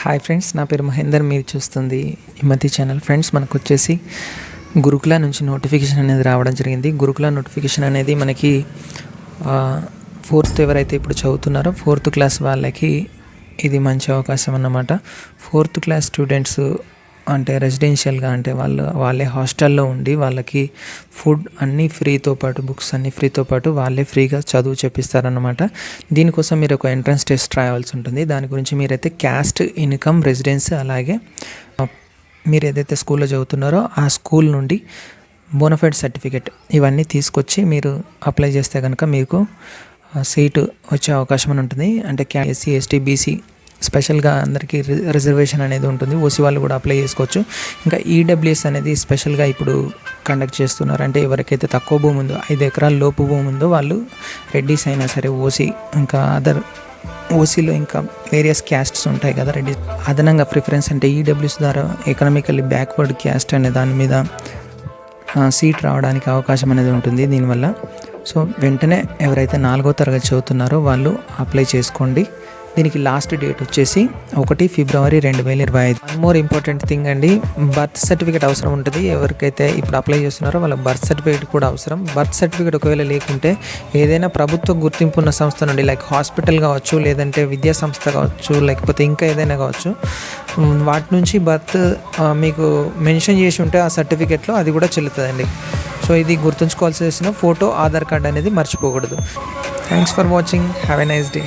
Hi friends నా పేరు మహేందర్ మీరు చూస్తుంది హిమతి ఛానల్. ఫ్రెండ్స్ మనకు వచ్చేసి గురుకుల నుంచి నోటిఫికేషన్ అనేది రావడం జరిగింది. గురుకుల నోటిఫికేషన్ అనేది మనకి ఫోర్త్ ఎవరైతే ఇప్పుడు చదువుతున్నారో ఫోర్త్ క్లాస్ వాళ్ళకి ఇది మంచి అవకాశం అన్నమాట. ఫోర్త్ క్లాస్ స్టూడెంట్స్ అంటే రెసిడెన్షియల్గా అంటే వాళ్ళు వాళ్ళే హాస్టల్లో ఉండి వాళ్ళకి ఫుడ్ అన్నీ ఫ్రీతో పాటు బుక్స్ అన్నీ ఫ్రీతో పాటు వాళ్ళే ఫ్రీగా చదువు చెప్పిస్తారనమాట దీనికోసం మీరు ఒక ఎంట్రన్స్ టెస్ట్ రాయాల్సి ఉంటుంది. దాని గురించి మీరైతే క్యాస్ట్ ఇన్కమ్ రెసిడెన్స్ అలాగే మీరు ఏదైతే స్కూల్లో చదువుతున్నారో ఆ స్కూల్ నుండి బోనఫైడ్ సర్టిఫికేట్ ఇవన్నీ తీసుకొచ్చి మీరు అప్లై చేస్తే కనుక మీకు సీటు వచ్చే అవకాశం అని ఉంటుంది. అంటే క్యా ఎస్సీ ఎస్టీ బీసీ స్పెషల్గా అందరికీ రి- రిజర్వేషన్ అనేది ఉంటుంది. ఓసీ వాళ్ళు కూడా అప్లై చేసుకోవచ్చు. ఇంకా ఈడబ్ల్యూఎస్ అనేది స్పెషల్గా ఇప్పుడు కండక్ట్ చేస్తున్నారు. అంటే ఎవరికైతే తక్కువ భూమి ఉందో ఐదు ఎకరాల లోపు భూమి ఉందో వాళ్ళు రెడ్డీస్ అయినా సరే ఓసీ ఇంకా అదర్ ఓసీలో ఇంకా వేరియస్ క్యాస్ట్స్ ఉంటాయి కదా రెడ్డి. అదనంగా ప్రిఫరెన్స్ అంటే ఈడబ్ల్యూస్ ద్వారా ఎకనామికల్లీ బ్యాక్వర్డ్ క్యాస్ట్ అనే దాని మీద సీట్ రావడానికి అవకాశం అనేది ఉంటుంది దీనివల్ల. సో వెంటనే ఎవరైతే నాలుగో తరగతి చదువుతున్నారో వాళ్ళు అప్లై చేసుకోండి. దీనికి లాస్ట్ డేట్ వచ్చేసి ఒకటి ఫిబ్రవరి రెండు వేల ఇరవై ఐదు. వన్ మోర్ ఇంపార్టెంట్ థింగ్ అండి బర్త్ సర్టిఫికేట్ అవసరం ఉంటుంది. ఎవరికైతే ఇప్పుడు అప్లై చేస్తున్నారో వాళ్ళ బర్త్ సర్టిఫికేట్ కూడా అవసరం. బర్త్ సర్టిఫికేట్ ఒకవేళ లేకుంటే ఏదైనా ప్రభుత్వ గుర్తింపు ఉన్న సంస్థ నుండి లైక్ హాస్పిటల్ కావచ్చు లేదంటే విద్యా సంస్థ కావచ్చు లేకపోతే ఇంకా ఏదైనా కావచ్చు వాటి నుంచి బర్త్ మీకు మెన్షన్ చేసి ఉంటే ఆ సర్టిఫికేట్లో అది కూడా చెల్లుతుందండి. సో ఇది గుర్తుంచుకోవాల్సి వచ్చిన ఫోటో ఆధార్ కార్డ్ అనేది మర్చిపోకూడదు. Thanks for watching have a nice day